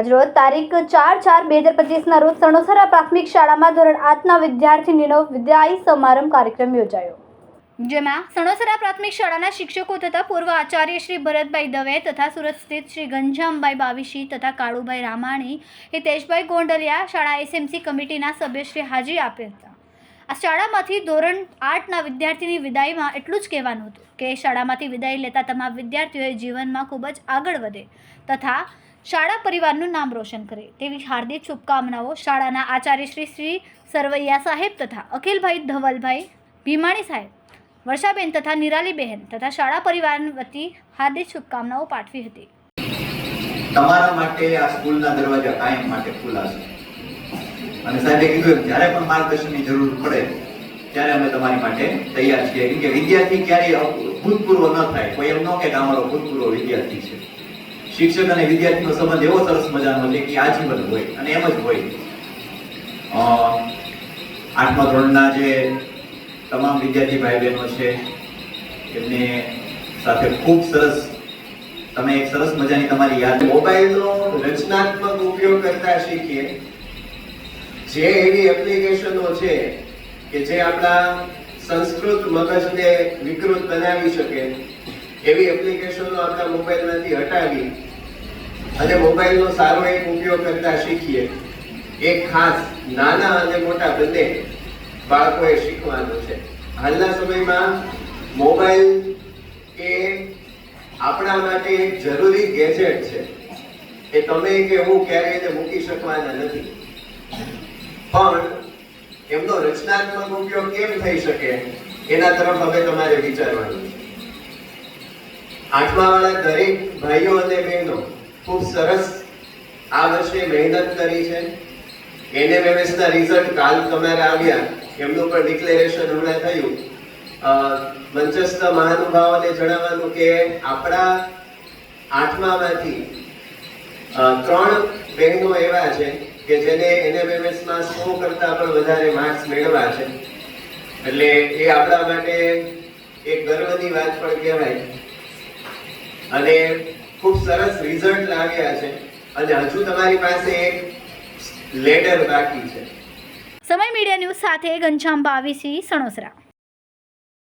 આજરોજ તારીખ ચાર ચાર બે હજાર પચીસના રોજ સણોસરા પ્રાથમિક શાળામાં ધોરણ આઠના વિદ્યાર્થીનીનો વિદ્યાય સમારંભ કાર્યક્રમ યોજાયો. જેમાં સણોસરા પ્રાથમિક શાળાના શિક્ષકો તથા પૂર્વ આચાર્ય શ્રી ભરતભાઈ દવે તથા સુરત સ્થિત શ્રી ઘનશ્યામભાઈ બાવીશી તથા કાળુભાઈ રામાણી, હિતેશભાઈ ગોંડલિયા શાળા એસએમસી કમિટીના સભ્યશ્રી હાજરી આપ્યા હતા. આ શાળામાંથી ધોરણ આઠના વિદ્યાર્થીની વિદાયમાં એટલું જ કહેવાનું હતું કે શાળામાંથી વિદાય લેતા તમામ વિદ્યાર્થીઓએ જીવનમાં ખૂબ જ આગળ વધે તથા શાળા પરિવારનું નામ રોશન કરે. તેવી હાર્દિક શુભકામનાઓ શાળાના આચાર્ય શ્રી શ્રી સરવૈયા સાહેબ તથા અખિલભાઈ ધવલભાઈ ભીમાણી સાહેબ, વર્ષાબેન તથા નિરાલીબહેન તથા શાળા પરિવાર વતી હાર્દિક શુભકામનાઓ પાઠવી હતી. તમારા માટે આ સ્કૂલના દરવાજા કાયમ માટે ખુલ્લા છે. અને સાહેબે કીધું જ્યારે પણ માર્ગદર્શનની જરૂર પડે, ત્યારે અમે તમારી માટે તૈયાર છીએ. કેમ કે વિદ્યાર્થી ક્યારેય ભૂતપૂર્વ ન થાય. કોઈ એમ ન કે અમારો ભૂતપૂર્વ વિદ્યાર્થી છે. શિક્ષક અને વિદ્યાર્થીનો સંબંધ એવો સરસ મજાનો છે કે આજીવન હોય અને એમ જ હોય. આઠમા ધોરણના જે તમામ વિદ્યાર્થી ભાઈ બહેનો છે, એમને સાથે ખૂબ સરસ, તમે એક સરસ મજાની તમારી યાદ મોબાઈલનો રચનાત્મક ઉપયોગ કરતા શીખીએ. જે એવી એપ્લિકેશનો છે કે જે આપણા સંસ્કૃત મગજને વિકૃત બનાવી શકે, એવી એપ્લિકેશનો આપણા મોબાઈલમાંથી હટાવી અને મોબાઈલનો સારો એક ઉપયોગ કરતા શીખીએ. એ ખાસ નાના અને મોટા બંને બાળકોએ શીખવાનું છે. હાલના સમયમાં મોબાઈલ એ આપણા માટે એક જરૂરી ગેજેટ છે. એ તમે કે હું ક્યારેય એને મૂકી શકવાના નથી. પણ એમનો રચનાત્મક ઉપયોગ કેમ થઈ શકે, એના તરફ હવે તમારે વિચારવાનું આઠમા વાળા દરેક ભાઈઓ અને બહેનો ખૂબ સરસ આ વર્ષે મહેનત કરી છે. એનએમએમએસ ના રિઝલ્ટ કાલ તમારે આવ્યા, એમનું પણ ડિક્લેરેશન હમણાં થયું. મંચસ્થ મહાનુભાવોને જણાવવાનું કે આપણા આઠમામાંથી ત્રણ બહેનો એવા છે કે જેને એનએમએમએસમાં સો કરતા પણ વધારે માર્ક્સ મેળવ્યા છે. એટલે એ આપણા માટે એક ગર્વની વાત પણ કહેવાય. અને ખૂબ સરસ રિઝલ્ટ લાવ્યા છે. અને હજુ તમારી પાસે એક લેટર બાકી છે. સમય મીડિયા ન્યૂઝ સાથે ઘનશ્યામ બાવીસી, સણોસરા.